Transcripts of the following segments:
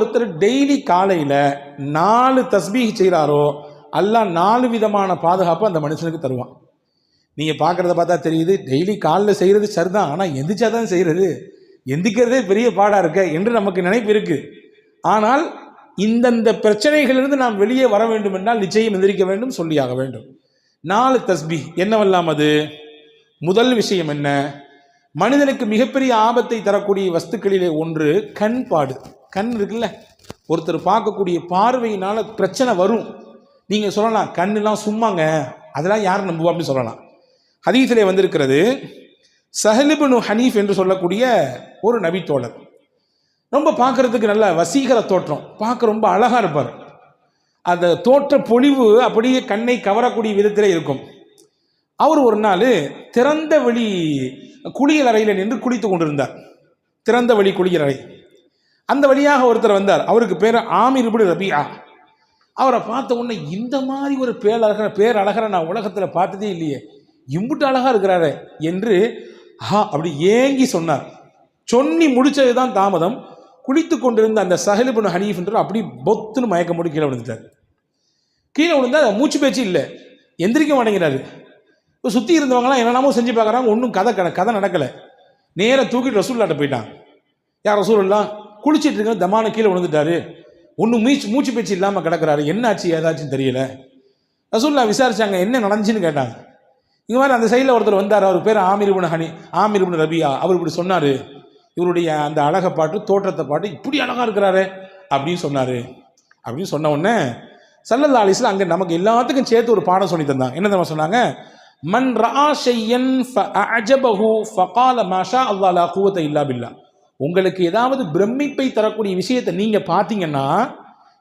ஒருத்தர் டெய்லி காலையில் நாலு தஸ்பீஹ் செய்கிறாரோ எல்லாம் நாலு விதமான பாதுகாப்பு அந்த மனுஷனுக்கு தருவான். நீங்கள் பார்க்குறத பார்த்தா தெரியுது டெய்லி காலில் செய்கிறது சரிதான் ஆனால் எந்திரிச்சா தான் செய்கிறது எந்திக்கிறதே பெரிய பாடாக இருக்க என்று நமக்கு நினைப்பு இருக்குது ஆனால் இந்தந்த பிரச்சனைகளிலிருந்து நாம் வெளியே வர வேண்டும் என்றால் நிச்சயம் எந்திரிக்க வேண்டும் சொல்லியாக வேண்டும். நாலு தஸ்பி என்னவெல்லாம் அது? முதல் விஷயம் என்ன? மனிதனுக்கு மிகப்பெரிய ஆபத்தை தரக்கூடிய வஸ்துக்களிலே ஒன்று கண்பாடு. கண் இருக்குல்ல? ஒருத்தர் பார்க்கக்கூடிய பார்வையினால பிரச்சனை வரும். நீங்கள் சொல்லலாம் கண்ணுலாம் சும்மாங்க. அதெல்லாம் யார் நம்புவா அப்படின்னு சொல்லலாம். ஹதீஸிலே வந்திருக்கிறது சஹலிபனு ஹனீஃப் என்று சொல்லக்கூடிய ஒரு நபித்தோழர். ரொம்ப பார்க்குறதுக்கு நல்ல வசீகர தோற்றம். பார்க்க ரொம்ப அழகாக இருப்பார். அந்த தோற்ற பொழிவு அப்படியே கண்ணை கவரக்கூடிய விதத்திலே இருக்கும். அவர் ஒரு நாள் திறந்த வெளி குளியல் அறையில் நின்று குளித்து கொண்டிருந்தார். திறந்த வெளி குளியல் அறை அந்த வழியாக ஒருத்தர் வந்தார். அவருக்கு பேர் ஆமீர் இப்னு ரபியா. அவரை பார்த்த உடனே இந்த மாதிரி ஒரு பேரழகர பேரழகரை நான் உலகத்தில் பார்த்ததே இல்லையே. இம்புட்டு அழகாக இருக்கிறாரு என்று ஹா அப்படி ஏங்கி சொன்னார். சொன்னி முடித்தது தான் தாமதம். குளித்து கொண்டிருந்த அந்த சஹலிபுன் ஹனீஃப்ன்ற அப்படி பொத்துன்னு மயக்கம் போட்டு கீழே விழுந்துட்டார். கீழே விழுந்தா மூச்சு பேச்சு இல்லை. எந்திரிக்க மாட்டேங்கிறாரு. இப்போ சுற்றி இருந்தவங்களாம் என்னென்னமோ செஞ்சு பார்க்குறாங்க. ஒன்றும் கதை கதை கதை நடக்கலை. நேராக தூக்கிட்டு ரசூல்லாட்ட போயிட்டான். யார் ரசூல்லாம் குளிச்சிட்டு இருக்க தமான கீழே விழுந்துட்டாரு. ஒன்றும் மூச்சு மூச்சு பேச்சு இல்லாமல் கிடக்கிறாரு. என்னாச்சு ஏதாச்சும் தெரியல. ரசூல்லா விசாரிச்சாங்க என்ன நடந்துச்சுன்னு கேட்டாங்க. இங்கே மாதிரி அந்த சைடில் ஒருத்தர் வந்தார். அவர் பேர் ஆமிர்புன் ஹனி ஆமிர்புன் ரபியா. அவர் இப்படி சொன்னார். இவருடைய அந்த அழகை பாட்டு தோற்றத்தை பாட்டு இப்படி அழகாக இருக்கிறாரு அப்படின்னு சொன்னார். அப்படின்னு சொன்ன உடனே சல்லல்லா அலிஸ்ல அங்கே நமக்கு எல்லாத்துக்கும் சேர்த்து ஒரு பாடம் சொல்லி தந்தாங்க என்ன தெரியுமா சொன்னாங்க? மன் ரா ஷையன் ஃபஅஜபஹு ஃபகால மாஷா அல்லாஹ் லா இல்லா பில்லா. உங்களுக்கு ஏதாவது பிரமிப்பை தரக்கூடிய விஷயத்தை நீங்க பார்த்தீங்கன்னா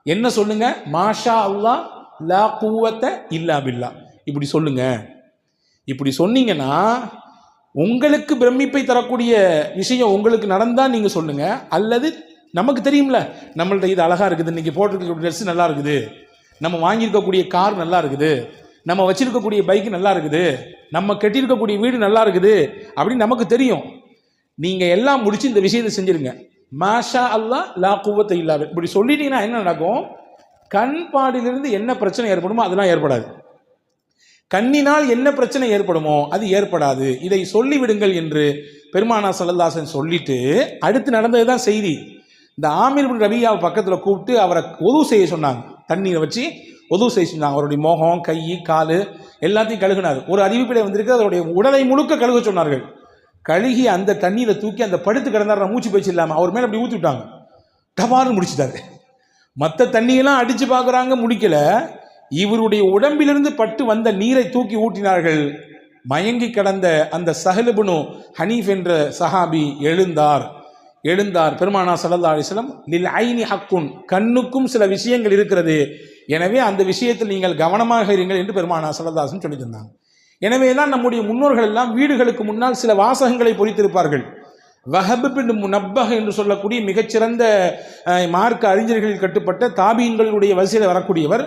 என்ன சொல்லுங்க? மாஷா அல்லாஹ் லா கூவத்தை இல்லா பில்லா. இப்படி சொல்லுங்க. இப்படி சொன்னீங்கன்னா உங்களுக்கு பிரமிப்பை தரக்கூடிய விஷயம் உங்களுக்கு நடந்தால் நீங்கள் சொல்லுங்க. அல்லது நமக்கு தெரியும்ல நம்மள்ட்ட இது அழகாக இருக்குது இன்றைக்கி போட்டிருக்கக்கூடிய ட்ரெஸ் நல்லா இருக்குது. நம்ம வாங்கியிருக்கக்கூடிய கார் நல்லா இருக்குது. நம்ம வச்சிருக்கக்கூடிய பைக் நல்லா இருக்குது. நம்ம கட்டியிருக்கக்கூடிய வீடு நல்லா இருக்குது. அப்படின்னு நமக்கு தெரியும். நீங்கள் எல்லாம் முடிச்சு இந்த விஷயத்தை செஞ்சிருங்க. மாஷா அல்லாஹ் லா குவத்தை இல்லாத. இப்படி சொல்லிட்டீங்கன்னா என்ன நடக்கும்? கண்பாடிலிருந்து என்ன பிரச்சனை ஏற்படுமோ அதெல்லாம் ஏற்படாது. கண்ணினால் என்ன பிரச்சனை ஏற்படுமோ அது ஏற்படாது. இதை சொல்லிவிடுங்கள் என்று பெருமானா சல்லல்லாசன் சொல்லிட்டு அடுத்து நடந்தது தான் செய்தி. இந்த ஆமீர் பின் ரபியாவை பக்கத்தில் கூப்பிட்டு அவரை உதவு செய்ய சொன்னாங்க. தண்ணீரை வச்சு உதவு செய்ய சொன்னாங்க. அவருடைய முகம் கை கால் எல்லாத்தையும் கழுகுனார். ஒரு அறிவிப்பிலே வந்திருக்கு. அவருடைய உடலை முழுக்க கழுக சொன்னார்கள். கழுகி அந்த தண்ணியில் தூக்கி அந்த படுத்து கிடந்தார் மூச்சு பயிற்சி இல்லாமல் அவர் மேலே அப்படி ஊற்றி விட்டாங்க. டபார்னு முடிச்சுட்டாரு. மற்ற தண்ணியெல்லாம் அடித்து பார்க்குறாங்க முடிக்கல. இவருடைய உடம்பிலிருந்து பட்டு வந்த நீரை தூக்கி ஊட்டினார்கள். மயங்கி கிடந்த அந்த சஹலுபுனு ஹனீஃப் என்ற சஹாபி எழுந்தார். எழுந்தார். பெருமானா சல்லா அலிஸ்லம் லில் ஐனி ஹக்குன். கண்ணுக்கும் சில விஷயங்கள் இருக்கிறது. எனவே அந்த விஷயத்தில் நீங்கள் கவனமாக இருங்கள் என்று பெருமானா சல்லதாசன் சொல்லி தந்தாங்க. எனவே தான் நம்முடைய முன்னோர்கள் எல்லாம் வீடுகளுக்கு முன்னால் சில வாசகங்களை பொறித்திருப்பார்கள். வஹபு பின் முனப்பக என்று சொல்லக்கூடிய மிகச்சிறந்த மார்க்க அறிஞர்களில் கட்டுப்பட்ட தாபீன்களுடைய வரிசையில் வரக்கூடியவர்.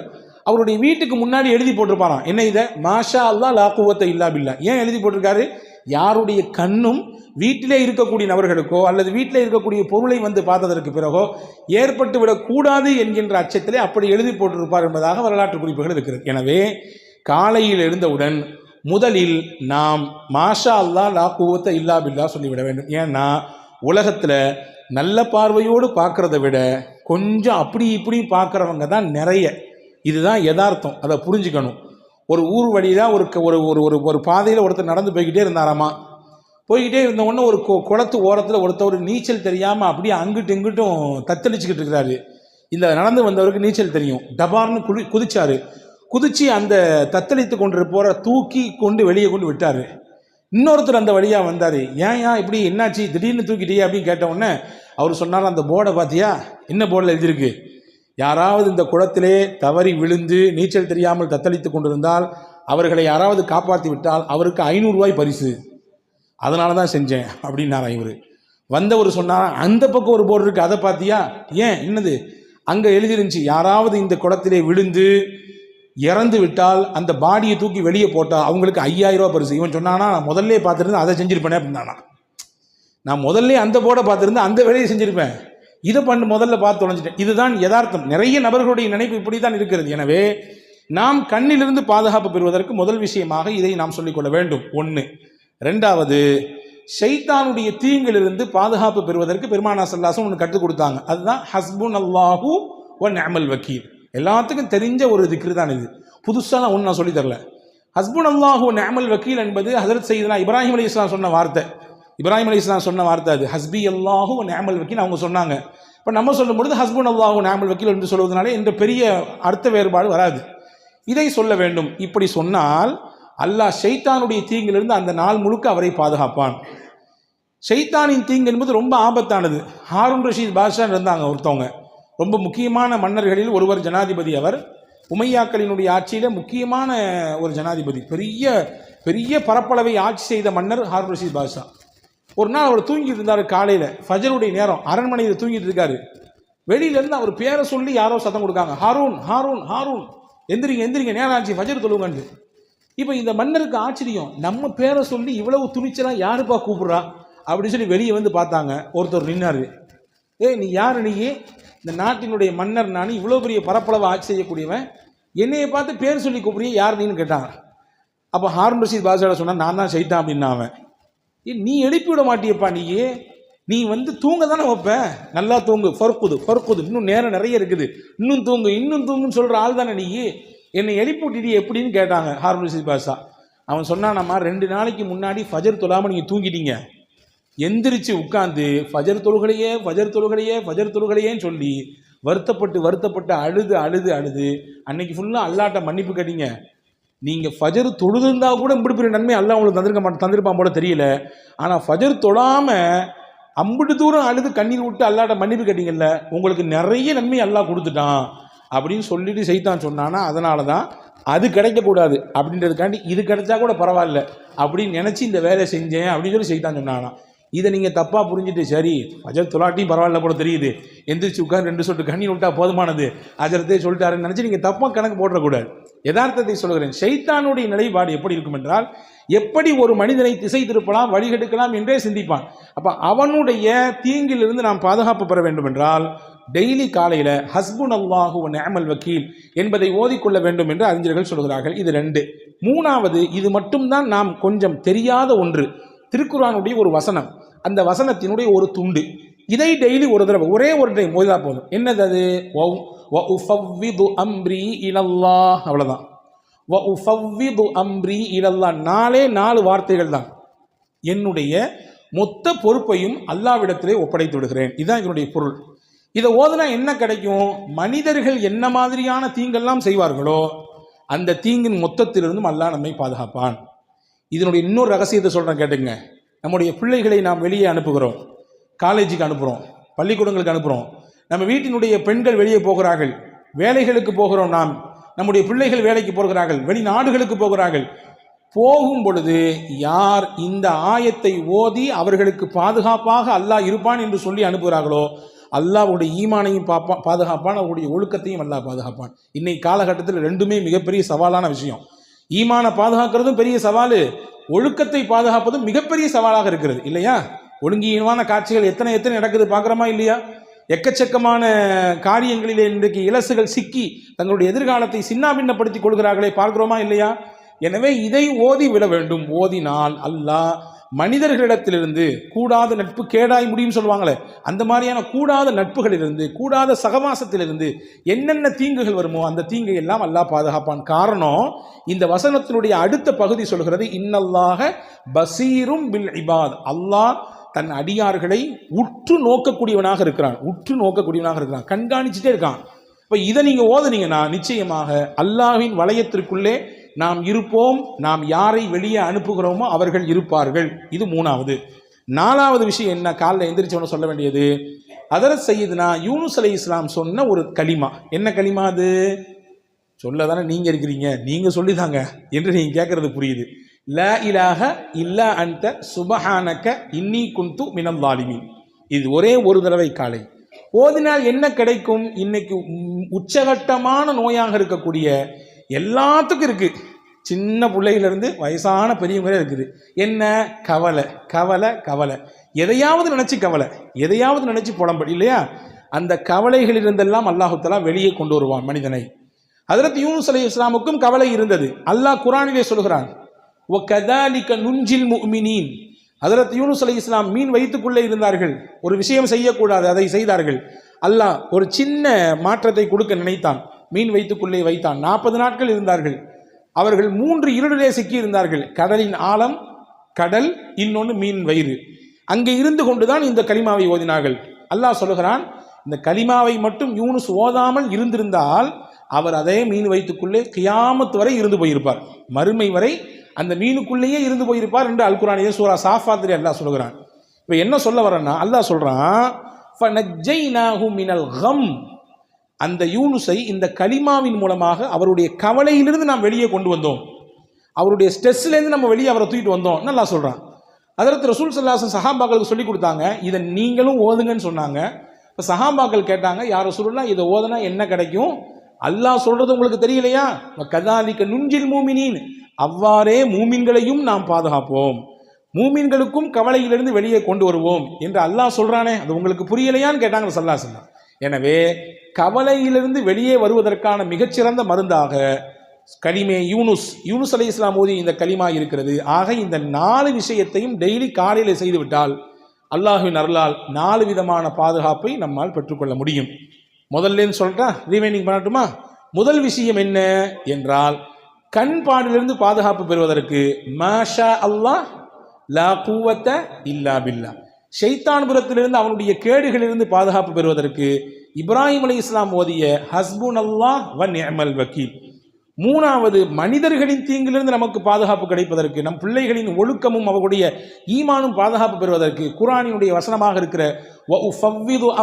அவருடைய வீட்டுக்கு முன்னாடி எழுதி போட்டிருப்பாராம். என்ன இதை? மாஷா அல்லா லாக்குவத்தை குவத்தை இல்லா பில்லா. ஏன் எழுதி போட்டிருக்காரு? யாருடைய கண்ணும் வீட்டிலே இருக்கக்கூடிய நபர்களுக்கோ அல்லது வீட்டிலே இருக்கக்கூடிய பொருளை வந்து பார்த்ததற்கு பிறகோ ஏற்பட்டு விடக்கூடாது என்கின்ற அச்சத்திலே அப்படி எழுதி போட்டிருப்பார் என்பதாக வரலாற்று குறிப்புகள் இருக்கிறது. எனவே காலையில் எழுந்தவுடன் முதலில் நாம் மாஷா அல்லா லா கூவத்தை இல்லா பில்லா சொல்லிவிட வேண்டும். ஏன்னா உலகத்தில் நல்ல பார்வையோடு பார்க்குறத விட கொஞ்சம் அப்படி இப்படி பார்க்குறவங்க தான் நிறைய. இதுதான் யதார்த்தம். அதை புரிஞ்சுக்கணும். ஒரு ஊர் வழியில் ஒரு க- ஒரு ஒரு ஒரு ஒரு பாதையில் ஒருத்தர் நடந்து போய்கிட்டே இருந்தாராமா? போய்கிட்டே இருந்தவொடனே ஒரு கொ குளத்து ஓரத்தில் ஒருத்தர் நீச்சல் தெரியாமல் அப்படியே அங்கிட்டும் இங்கிட்டும் தத்தளிச்சுக்கிட்டு இருக்கிறாரு. இந்த நடந்து வந்தவருக்கு நீச்சல் தெரியும். டபார்னு குளி குதிச்சாரு. குதிச்சு அந்த தத்தளித்து கொண்டு போகிற தூக்கி கொண்டு வெளியே கொண்டு விட்டார். இன்னொருத்தர் அந்த வழியாக வந்தார். ஏன் ஏன் இப்படி என்னாச்சு? திடீர்னு தூக்கிட்டியே? அப்படின்னு கேட்ட உடனே அவர் சொன்னார் அந்த போர்டை பார்த்தியா என்ன போர்டில் எழுதியிருக்கு? யாராவது இந்த குளத்திலே தவறி விழுந்து நீச்சல் தெரியாமல் தத்தளித்து கொண்டிருந்தால் அவர்களை யாராவது காப்பாற்றி விட்டால் அவருக்கு ஐநூறுரூவாய் பரிசு. அதனால தான் செஞ்சேன் அப்படின்னாரா இவர். வந்தவர் சொன்னார் அந்த பக்கம் ஒரு போர்டு இருக்குது அதை பார்த்தியா ஏன்? என்னது? அங்கே எழுதிருந்துச்சு யாராவது இந்த குளத்திலே விழுந்து இறந்து விட்டால் அந்த பாடியை தூக்கி வெளியே போட்டால் அவங்களுக்கு ஐயாயிரம் ரூபா பரிசு. இவன் சொன்னானா நான் முதல்ல பார்த்துருந்து அதை செஞ்சுருப்பேனே அப்படின்னானா. நான் முதல்ல அந்த போட பார்த்துருந்து அந்த வேலையை செஞ்சுருப்பேன். இதை பண்ணு முதல்ல பார்த்து தொலைஞ்சிட்டேன். இதுதான் யதார்த்தம். நிறைய நபர்களுடைய நினைப்பு இப்படி தான் இருக்கிறது. எனவே நாம் கண்ணிலிருந்து பாதுகாப்பு பெறுவதற்கு முதல் விஷயமாக இதை நாம் சொல்லிக்கொள்ள வேண்டும். ஒன்று ரெண்டாவது ஷைத்தானுடைய தீங்கிலிருந்து பாதுகாப்பு பெறுவதற்கு பெருமானா சல்லாசம் ஒன்று கற்றுக் கொடுத்தாங்க. அதுதான் ஹஸ்புன் அல்லாஹூ ஒன் அமல் வக்கீல். எல்லாத்துக்கும் தெரிஞ்ச ஒரு திக்ரு தான் இது. புதுசாக நான் ஒன்று நான் சொல்லித் தரல. ஹஸ்புன் அல்லாஹூ நேமல் வக்கீல் என்பது ஹசரத் செய்தனா இப்ராஹிம் அலி இஸ்லாம் சொன்ன வார்த்தை. இப்ராஹிம் அலி இஸ்லாம் சொன்ன வார்த்தை அது. ஹஸ்பி அல்லாஹூ நேமல் வக்கீல் அவங்க சொன்னாங்க. இப்போ நம்ம சொல்லும்பொழுது ஹஸ்பண்ட் ஹஸ்புன் அல்லாஹூ நேமல் வக்கீல் என்று சொல்வதனால என்ற பெரிய அர்த்த வேறுபாடு வராது. இதை சொல்ல வேண்டும். இப்படி சொன்னால் அல்லாஹ் ஷைத்தானுடைய தீங்கிலிருந்து அந்த நாள் முழுக்க அவரை பாதுகாப்பான். ஷைத்தானின் தீங்கு என்பது ரொம்ப ஆபத்தானது. ஹாரூன் ரஷீத் பாஷா இருந்தாங்க ஒருத்தவங்க. ரொம்ப முக்கியமான மன்னர்களில் ஒருவர் ஜனாதிபதி அவர். உமையாக்களினுடைய ஆட்சியில் முக்கியமான ஒரு ஜனாதிபதி. பெரிய பெரிய பரப்பளவை ஆட்சி செய்த மன்னர் ஹாரூன் ரஷீத் பாஷா. ஒரு நாள் அவர் தூங்கிட்டு இருந்தார் காலையில். ஃபஜருடைய நேரம். அரண்மனையில் தூங்கிட்டு இருக்காரு. வெளியிலேருந்து அவர் பேரை சொல்லி யாரோ சத்தம் கொடுக்காங்க. ஹாரூன் ஹாரூன் ஹாரூன். எந்திரிங்க எந்திரிங்க. நேரம் ஆச்சு. ஃபஜர் தொழுங்கன்ட்டு இப்போ இந்த மன்னருக்கு ஆச்சரியம். நம்ம பேரை சொல்லி இவ்வளவு துணிச்சலாக யாருப்பா கூப்பிட்றா? அப்படின்னு சொல்லி வெளியே வந்து பார்த்தாங்க. ஒருத்தர் நின்னாரு. ஏய் நீ யார் நீ இந்த நாட்டினுடைய மன்னர் நான் இவ்வளோ பெரிய பரப்பளவு ஆட்சி செய்யக்கூடியவன். என்னையை பார்த்து பேர் சொல்லி கூப்பிடுறிய யார் நீன்னு கேட்டான் அப்போ ஹார்ன் ரஷீத் பாஷாட சொன்னால் நான் தான் செய்தான் அப்படின்னா அவன். ஏ நீ எழுப்பி விட மாட்டியப்பா நீ. நீ வந்து தூங்க தானே வைப்ப. நல்லா தூங்கு. பொறுக்குது பொறுக்குது இன்னும் நேரம் நிறைய இருக்குது. இன்னும் தூங்கு இன்னும் தூங்குன்னு சொல்கிற ஆள் தானே நீ. என்னை எழுப்பி விட்டுடி எப்படின்னு கேட்டாங்க ஹார்ன் ரஷீத் பாஷா அவன் சொன்னானம்மா ரெண்டு நாளைக்கு முன்னாடி ஃபஜர் தொழாமல் நீங்கள் தூங்கிட்டீங்க. எந்திரிச்சு உட்காந்து ஃபஜர் தொழுகலையே ஃபஜர் தொழுகலையே ஃபஜர் தொழுகலையேன்னு சொல்லி வருத்தப்பட்டு வருத்தப்பட்டு அழுது அழுது அழுது அன்னைக்கு ஃபுல்லாக அல்லாட்ட மன்னிப்பு கேட்டீங்க. நீங்கள் ஃபஜர் தொழுதுருந்தா கூட இப்படி பெரிய நன்மை அல்லா உங்களுக்கு தந்திருக்க மாட்டேன் தந்திருப்பான் போல தெரியல. ஆனால் ஃபஜர் தொழாமல் அம்பிட்டு தூரம் அழுது கண்ணீர் விட்டு அல்லாட்ட மன்னிப்பு கேட்டீங்கல்ல உங்களுக்கு நிறைய நன்மை அல்லா கொடுத்துட்டான். அப்படின்னு சொல்லிட்டு செய்தான் சொன்னான்னா அதனால தான் அது கிடைக்கக்கூடாது அப்படின்றதுக்காண்டி இது கிடைச்சா கூட பரவாயில்ல. அப்படின்னு நினச்சி இந்த வேலை செஞ்சேன் அப்படின்னு சொல்லி செய்தான் சொன்னானா இதை நீங்கள் தப்பாக புரிஞ்சுட்டு சரி அஜர் துலாட்டியும் பரவாயில்ல போல தெரியுது. எந்திரிச்சு உட்காந்து ரெண்டு சொட்டு கண்ணி விட்டா போதுமானது. அஜரத்தை சொல்லிட்டாருன்னு நினச்சி நீங்கள் தப்பாக கணக்கு போடக்கூடாது. யதார்த்தத்தை சொல்கிறேன் சைத்தானுடைய நிலைப்பாடு எப்படி இருக்கும் என்றால் எப்படி ஒரு மனிதனை திசை திருப்பலாம் வழிகெடுக்கலாம் என்றே சிந்திப்பான். அப்போ அவனுடைய தீங்கிலிருந்து நாம் பாதுகாப்பு பெற வேண்டும் என்றால் டெய்லி காலையில் ஹஸ்புன் அல்லாஹு நேமல் வக்கீல் என்பதை ஓதிக்கொள்ள வேண்டும் என்று அறிஞர்கள் சொல்கிறார்கள். இது ரெண்டு. மூணாவது இது மட்டும்தான் நாம் கொஞ்சம் தெரியாத ஒன்று. திருக்குறானுடைய ஒரு வசனம். அந்த வசனத்தினுடைய ஒரு துண்டு. இதை டெய்லி ஒரு தடவை ஒரே ஒரு டைம் ஓதிதா போதும். என்னது அது? வ- அம்ரி இலல்லாஹ் அவ்வளோதான் வ அம்ரி இலல்லாஹ் நாலே நாலு வார்த்தைகள் தான். என்னுடைய மொத்த பொறுப்பையும் அல்லாவிடத்திலே ஒப்படைத்து விடுகிறேன். இதுதான் இதனுடைய பொருள். இதை ஓதுனா என்ன கிடைக்கும்? மனிதர்கள் என்ன மாதிரியான தீங்கெல்லாம் செய்வார்களோ அந்த தீங்கின் மொத்தத்திலிருந்தும் அல்லாஹ் நம்மை பாதுகாப்பான். இதனுடைய இன்னொரு ரகசியத்தை சொல்கிறேன் கேட்டுங்க நம்முடைய பிள்ளைகளை நாம் வெளியே அனுப்புகிறோம். காலேஜுக்கு அனுப்புகிறோம் பள்ளிக்கூடங்களுக்கு அனுப்புகிறோம் நம்ம வீட்டினுடைய பெண்கள் வெளியே போகிறார்கள். வேலைகளுக்கு போகிறோம் நாம். நம்முடைய பிள்ளைகள் வேலைக்கு போகிறார்கள். வெளிநாடுகளுக்கு போகிறார்கள். போகும் பொழுது யார் இந்த ஆயத்தை ஓதி அவர்களுக்கு பாதுகாப்பாக அல்லாஹ் இருப்பான் என்று சொல்லி அனுப்புகிறார்களோ அல்லாஹ்வுடைய ஈமானையும் பாப்பா பாதுகாப்பான் அவருடைய ஒழுக்கத்தையும் அல்லாஹ் பாதுகாப்பான். இன்னைக்கு காலகட்டத்தில் ரெண்டுமே மிகப்பெரிய சவாலான விஷயம். ஈமானை பாதுகாக்கிறதும் பெரிய சவால். ஒழுக்கத்தை பாதுகாப்பதும் மிகப்பெரிய சவாலாக இருக்கிறது. இல்லையா? ஒழுங்கீனமான காட்சிகள் எத்தனை எத்தனை நடக்குது பார்க்குறோமா இல்லையா? எக்கச்சக்கமான காரியங்களிலே இன்றைக்கு இலசுகள் சிக்கி தங்களுடைய எதிர்காலத்தை சின்னாபின்னப்படுத்திக் கொள்கிறார்களே பார்க்கிறோமா இல்லையா? எனவே இதை ஓதி விட வேண்டும். ஓதினால் அல்லாஹ் மனிதர்களிடத்திலிருந்து கூடாத நட்பு கேடாய் முடியும் சொல்லுவாங்களே அந்த மாதிரியான கூடாத நட்புகளிலிருந்து கூடாத சகவாசத்திலிருந்து என்னென்ன தீங்குகள் வருமோ அந்த தீங்கை எல்லாம் அல்லாஹ் பாதுகாப்பான். காரணம் இந்த வசனத்தினுடைய அடுத்த பகுதி சொல்கிறது இன்னல்லாக பசீரும் பில் இபாத். அல்லாஹ் தன் அடியார்களை உற்று நோக்கக்கூடியவனாக இருக்கிறான் உற்று நோக்கக்கூடியவனாக இருக்கிறான் கண்காணிச்சுட்டே இருக்கான். இப்போ இதை நீங்கள் ஓதுனீங்கன்னா நிச்சயமாக அல்லாவின் வளையத்திற்குள்ளே நாம் இருப்போம் நாம் யாரை வெளியே அனுப்புகிறோமோ அவர்கள் இருப்பார்கள். இது மூணாவது. நாலாவது விஷயம் என்ன? காலில் எந்திரிச்சவனு சொல்ல வேண்டியது அதர செய்யுதுனா யூனுஸ் அலி இஸ்லாம் சொன்ன ஒரு களிமா. என்ன களிமா அது? சொல்ல தானே நீங்கள் இருக்கிறீங்க. நீங்கள் சொல்லிதாங்க. என்று நீங்கள் கேட்குறது புரியுது. ல இலாக இல்லா அந்த சுபஹானக்க இன்னி குந்து மினம் வாலிமி இது ஒரே ஒரு தடவை காலை. ஓதினால் என்ன கிடைக்கும்? இன்னைக்கு உம் உச்சகட்டமான நோயாக இருக்கக்கூடிய எல்லாத்துக்கும் இருக்குது சின்ன பிள்ளையிலேருந்து வயசான பெரியவங்க இருக்குது. என்ன? கவலை. கவலை கவலை. எதையாவது நினச்சி கவலை. எதையாவது நினச்சி புலம்படி இல்லையா? அந்த கவலைகளிலிருந்தெல்லாம் அல்லாஹுத்தலா வெளியே கொண்டு வருவான் மனிதனை. ஹதரத் யூனுஸ் அலை இஸ்லாமுக்கும் கவலை இருந்தது. அல்லாஹ் குரானிலே சொல்கிறான் ஒ கதாலிக்க நுஞ்சில் முமினீன் அதரத் யூனுஸ் அலி இஸ்லாம் மீன் வைத்துக்குள்ளே இருந்தார்கள். ஒரு விஷயம் செய்யக்கூடாது. அதை செய்தார்கள். அல்லாஹ் ஒரு சின்ன மாற்றத்தை கொடுக்க நினைத்தான். மீன் வைத்துக்குள்ளே வைத்தான். நாற்பது நாட்கள் இருந்தார்கள். அவர்கள் மூன்று இருளிலே சிக்கி இருந்தார்கள் கடலின் ஆழம் கடல் இன்னொன்று மீன் வயிறு. அங்கே இருந்து கொண்டுதான் இந்த கலிமாவை ஓதினார்கள். அல்லாஹ் சொல்லுகிறான் இந்த கலிமாவை மட்டும் யூனுஸ் ஓதாமல் இருந்திருந்தால் அவர் அதே மீன் வைத்துக்குள்ளே கியாமத்து வரை இருந்து போயிருப்பார். மறுமை வரை அந்த மீனுக்குள்ளேயே இருந்து போயிருப்பார் என்று அல் சூரா சாஃபாத்திரி அல்லாஹ் சொல்லுகிறான். இப்போ என்ன சொல்ல வரேன்னா அல்லாஹ் சொல்றான் நாகும் மினல் ஹம் அந்த யூனுஸை இந்த கலிமாவின் மூலமாக அவருடைய கவலையிலிருந்து நாம் வெளியே கொண்டு வந்தோம். அவருடைய ஸ்ட்ரெஸ்லேருந்து நம்ம வெளியே அவரை தூக்கிட்டு வந்தோம். நல்லா சொல்கிறான் அதற்கு ரசூல் சல்லாசன் சஹாபாக்களுக்கு சொல்லி கொடுத்தாங்க இதை நீங்களும் ஓதுங்கன்னு சொன்னாங்க. இப்போ சஹாபாக்கள் கேட்டாங்க யார் சொல்லலாம் இதை ஓதுனா என்ன கிடைக்கும்? அல்லாஹ் சொல்கிறது உங்களுக்கு தெரியலையா? கதாலிக்க நுஞ்சில் மூமினின். அவ்வாறே மூமின்களையும் நாம் பாதுகாப்போம். மூமின்களுக்கும் கவலையிலிருந்து வெளியே கொண்டு வருவோம் என்று அல்லாஹ் சொல்கிறானே அது உங்களுக்கு புரியலையான்னு கேட்டாங்க சல்லா சொல்லா எனவே கவலையிலிருந்து வெளியே வருவதற்கான மிகச்சிறந்த மருந்தாக கலிமே யூனுஸ். யூனுஸ் அலி இஸ்லாம் ஓதி இந்த கலிமா இருக்கிறது. ஆக இந்த நாலு விஷயத்தையும் டெய்லி காலையில் செய்துவிட்டால் அல்லாஹுவின் அருளால் நாலு விதமான பாதுகாப்பை நம்மால் பெற்றுக்கொள்ள முடியும். முதல்லேன்னு சொல்லிட்டா ரீவைனிங் பண்ணட்டுமா? முதல் விஷயம் என்ன என்றால் கண் பாடிலிருந்து பாதுகாப்பு பெறுவதற்கு மாஷா அல்லாஹ் லா கூவத்த இல்லா பில்லா. ஷைத்தான்புரத்திலிருந்து அவனுடைய கேடுகளிலிருந்து பாதுகாப்பு பெறுவதற்கு இப்ராஹிம் அலி இஸ்லாம் ஓதிய ஹஸ்புன் அல்லாஹ் வன் நிஅமல் வக்கீல். மூணாவது மனிதர்களின் தீங்கிலிருந்து நமக்கு பாதுகாப்பு கிடைப்பதற்கு நம் பிள்ளைகளின் ஒழுக்கமும் அவர்களுடைய ஈமானும் பாதுகாப்பு பெறுவதற்கு குரானினுடைய வசனமாக இருக்கிற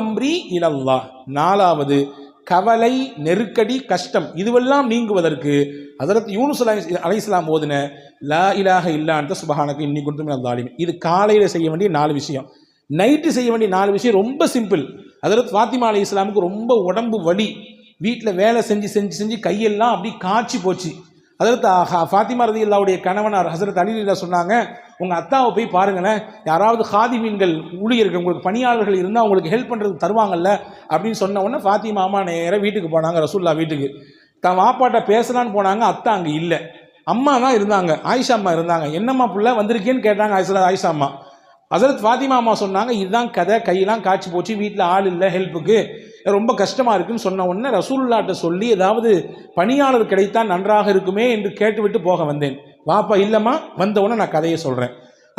அம்ரி இலல்லா நாலாவது கவலை நெருக்கடி கஷ்டம் இதுவெல்லாம் நீங்குவதற்கு அதற்கு யூனுஸ் அலை அலைஸ்லாம் ஓதின லா இலாக இல்லான்ட்டு சுபஹானக்கு இன்னி குண்டும் இது காலையில் செய்ய வேண்டிய நாலு விஷயம். நைட்டு செய்ய வேண்டிய நாலு விஷயம் ரொம்ப சிம்பிள். அதில் ஃபாத்திமா அலி இஸ்லாமுக்கு ரொம்ப உடம்பு வலி. வீட்டில் வேலை செஞ்சு செஞ்சு செஞ்சு கையெல்லாம் அப்படி காய்ச்சி போச்சு. அதற்கு ஃபாத்திமா ரதி அல்லாவுடைய கணவனார் ஹசரத் அலிலா சொன்னாங்க உங்கள் அத்தாவை போய் பாருங்களேன் யாராவது ஹாதி மீன்கள் ஊழியர்கள் உங்களுக்கு பணியாளர்கள் இருந்தால் அவங்களுக்கு ஹெல்ப் பண்ணுறதுக்கு தருவாங்கல்ல அப்படின்னு சொன்ன உடனே ஃபாத்திமா அம்மா நேராக வீட்டுக்கு போனாங்க ரசூல்லா வீட்டுக்கு. தன் வாப்பாட்ட பேசலான்னு போனாங்க அத்தா அங்கே இல்லை. அம்மா தான் இருந்தாங்க ஆயிஷா அம்மா இருந்தாங்க. என்னம்மா பிள்ளை வந்திருக்கேன்னு கேட்டாங்க ஆயிஷா ஆயிஷா அம்மா. ஹசரத் ஃபாத்திமா அம்மா சொன்னாங்க இதுதான் கதை கையெல்லாம் காய்ச்சி போச்சு வீட்டில் ஆள் இல்லை ஹெல்ப்புக்கு. ரொம்ப கஷ்டமாக இருக்குன்னு சொன்ன உடனே ரசூல்லாட்ட சொல்லி ஏதாவது பணியாளர் கிடைத்தால் நன்றாக இருக்குமே என்று கேட்டுவிட்டு போக வந்தேன். வாப்பா இல்லைம்மா. வந்த உடனே நான் கதையை சொல்கிறேன்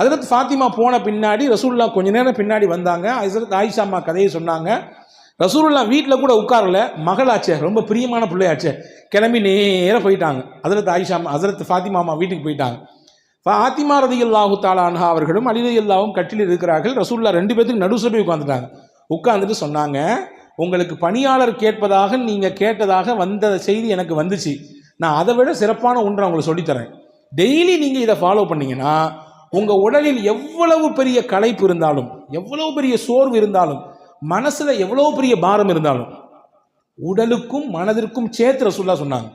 ஹசரத் ஃபாத்திமா போன பின்னாடி ரசூல்லா கொஞ்ச நேரம் பின்னாடி வந்தாங்க. ஹசரத் ஆயிஷா அம்மா கதையை சொன்னாங்க. ரசூலுல்லா வீட்டில் கூட உட்காரல. மகளாச்சே ரொம்ப பிரியமான பிள்ளையாச்சே. கிளம்பி நேராக போயிட்டாங்க. ஹசரத் ஆயிஷா அம்மா ஹசரத் ஃபாத்திமா அம்மா வீட்டுக்கு போயிட்டாங்க. ஃபாத்திமா ரதி அல்லாஹு தாலான்ஹா அவர்களும் அலிரதி அல்லாவும் கட்டில் இருக்கிறார்கள். ரசூல்லா ரெண்டு பேத்துக்கு நடு சபை உட்காந்துட்டாங்க உட்காந்துட்டு சொன்னாங்க உங்களுக்கு பணியாளர் கேட்பதாக நீங்கள் கேட்டதாக வந்த செய்தி எனக்கு வந்துச்சு. நான் அதை விட சிறப்பான ஒன்றை உங்களுக்கு சொல்லித்தரேன். டெய்லி நீங்கள் இதை ஃபாலோ பண்ணீங்கன்னா உங்கள் உடலில் எவ்வளவு பெரிய களைப்பு இருந்தாலும் எவ்வளவு பெரிய சோர்வு இருந்தாலும் மனசில் எவ்வளவு பெரிய பாரம் இருந்தாலும் உடலுக்கும் மனதிற்கும் சேர்த்து ரசூல்லா சொன்னாங்க.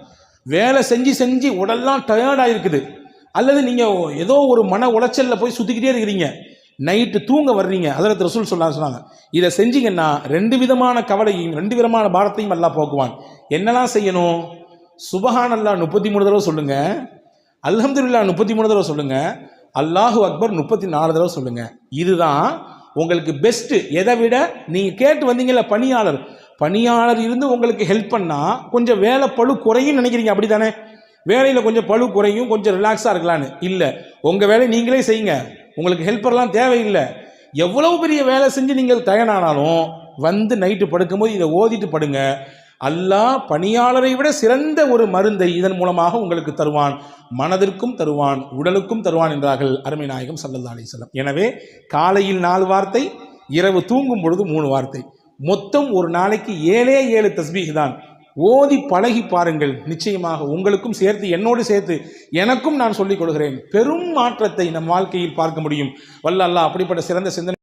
வேலை செஞ்சு செஞ்சு உடல்லாம் டயர்டாக இருக்குது அல்லது நீங்கள் ஏதோ ஒரு மன உளைச்சலில் போய் சுற்றிக்கிட்டே இருக்கிறீங்க. நைட்டு தூங்க வர்றீங்க. அதில் ரசூல் சொல்லா சொன்னாங்க. இதை செஞ்சீங்கன்னா ரெண்டு விதமான கவலையும் ரெண்டு விதமான பாரத்தையும் எல்லாம் போக்குவான். என்னெல்லாம் செய்யணும்? சுபஹான் அல்லா முப்பத்தி மூணு தடவை சொல்லுங்க. அல்ஹம்துல்லா முப்பத்தி மூணு தடவை சொல்லுங்க. அல்லாஹு அக்பர் முப்பத்தி நாலு தடவை சொல்லுங்க. இதுதான் உங்களுக்கு பெஸ்ட்டு எதை விட நீங்கள் கேட்டு வந்தீங்கல்ல பணியாளர். பணியாளர் இருந்து உங்களுக்கு ஹெல்ப் பண்ணால் கொஞ்சம் வேலை பழு குறையும் நினைக்கிறீங்க. அப்படி தானே வேலையில் கொஞ்சம் பழு குறையும் கொஞ்சம் ரிலாக்ஸாக இருக்கலான்னு இல்லை. உங்கள் வேலையை நீங்களே செய்யுங்க. உங்களுக்கு ஹெல்ப்பர்லாம் தேவையில்லை. எவ்வளவு பெரிய வேலை செஞ்சு நீங்கள் தயனானாலும் வந்து நைட்டு படுக்கும்போது இதை ஓதிட்டு படுங்க. அல்லாஹ் பணியாளரை விட சிறந்த ஒரு மருந்தை இதன் மூலமாக உங்களுக்கு தருவான். மனதிற்கும் தருவான் உடலுக்கும் தருவான் என்றார்கள் அருமை நாயகம் சல்லல்லா அலிஸ்லாம் எனவே காலையில் நாலு வார்த்தை இரவு தூங்கும் பொழுது மூணு வார்த்தை. மொத்தம் ஒரு நாளைக்கு ஏழே ஏழு தஸ்பீக் தான். ஓதி பழகி பாருங்கள். நிச்சயமாக உங்களுக்கும் சேர்த்து என்னோடு சேர்த்து எனக்கும் நான் சொல்லிக் கொடுக்கிறேன் பெரும் மாற்றத்தை நம் வாழ்க்கையில் பார்க்க முடியும். வல்ல அல்லா அப்படிப்பட்ட சிறந்த சிந்தனை